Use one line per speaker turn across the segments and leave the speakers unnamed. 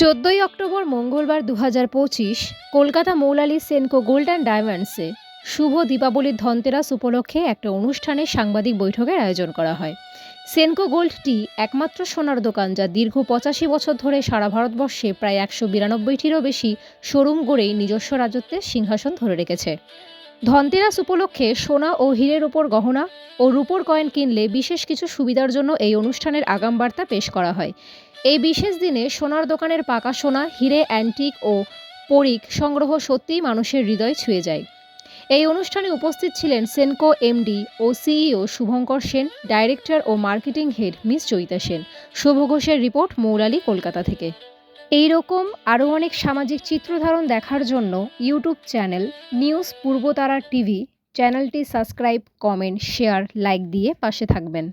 চোদ্দোই অক্টোবর মঙ্গলবার দু হাজার পঁচিশ কলকাতা মৌলালি সেনকো গোল্ড অ্যান্ড ডায়মন্ডসে শুভ দীপাবলির ধনতেরাস উপলক্ষে একটা অনুষ্ঠানে সাংবাদিক বৈঠকের আয়োজন করা হয়। সেনকো গোল্ড টি একমাত্র সোনার দোকান যা দীর্ঘ পঁচাশি বছর ধরে সারা ভারতবর্ষে প্রায় একশো বিরানব্বইটিরও বেশি শোরুম গড়েই নিজস্ব রাজত্বের সিংহাসন ধরে রেখেছে। ধনতেরাস উপলক্ষে সোনা ও হীরের ওপর গহনা ও রূপোর কয়েন কিনলে বিশেষ কিছু সুবিধার জন্য এই অনুষ্ঠানের আগাম বার্তা পেশ করা হয়। এই বিশেষ দিনে সোনার দোকানের পাকা সোনা, হিরে, অ্যান্টিক ও পরিক সংগ্রহ সত্যিই মানুষের হৃদয় ছুঁয়ে যায়। এই অনুষ্ঠানে উপস্থিত ছিলেন সেনকো এমডি ও সিইও শুভঙ্কর সেন, ডাইরেক্টর ও marketing head miss Chaita Sen. Shubho ঘোষের রিপোর্ট মৌলালি, কলকাতা থেকে। এই রকম আরও অনেক সামাজিক চিত্রধারণ দেখার জন্য YouTube channel news Purbatara TV চ্যানেলটি সাবস্ক্রাইব, কমেন্ট, শেয়ার, লাইক দিয়ে পাশে থাকবেন।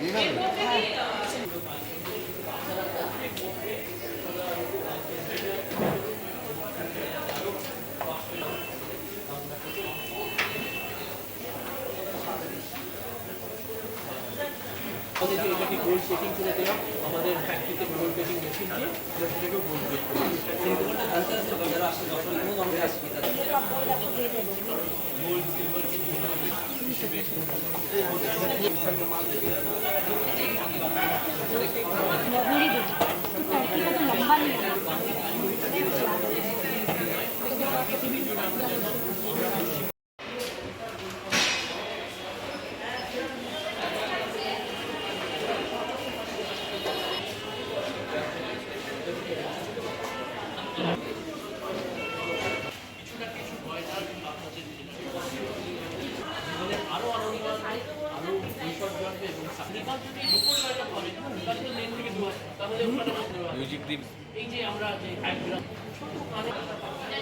Thank.
আমাদেরকে এটাকে গোল্ড পেটিং করে দিলাম। আমাদের ফ্যাক্টরিতে গোল্ড পেটিং মেশিন দিয়ে আমরা সেটাকে গোল্ড পেট করি সেই জানতে আসলে যারা আসলে দর্শক কোনো ধরনের আসবে। গোল্ড সিলভার আরও
মিউজিক দিন
এই যে আমরা
শুধু ভেতরে থাকবেন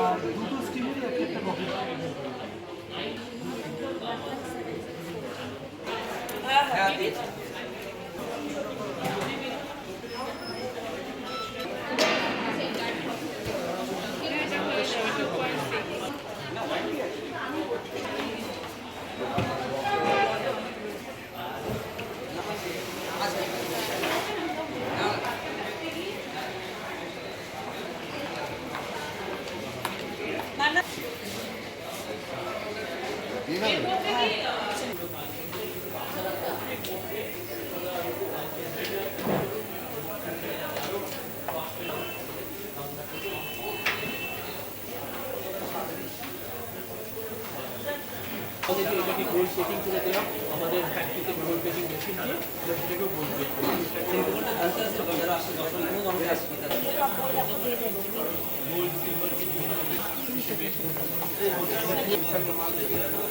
আর দুটো স্কিমেরই এক একটা কপি
আমাদেরকে এটাকে গোল্ড পেটিং করে দেওয়া আমাদের ফ্যাক্টরিতে গোল্ড পেটিং মেশিন দিয়ে সেটাকেও গোল্ড পেট করি Thank you.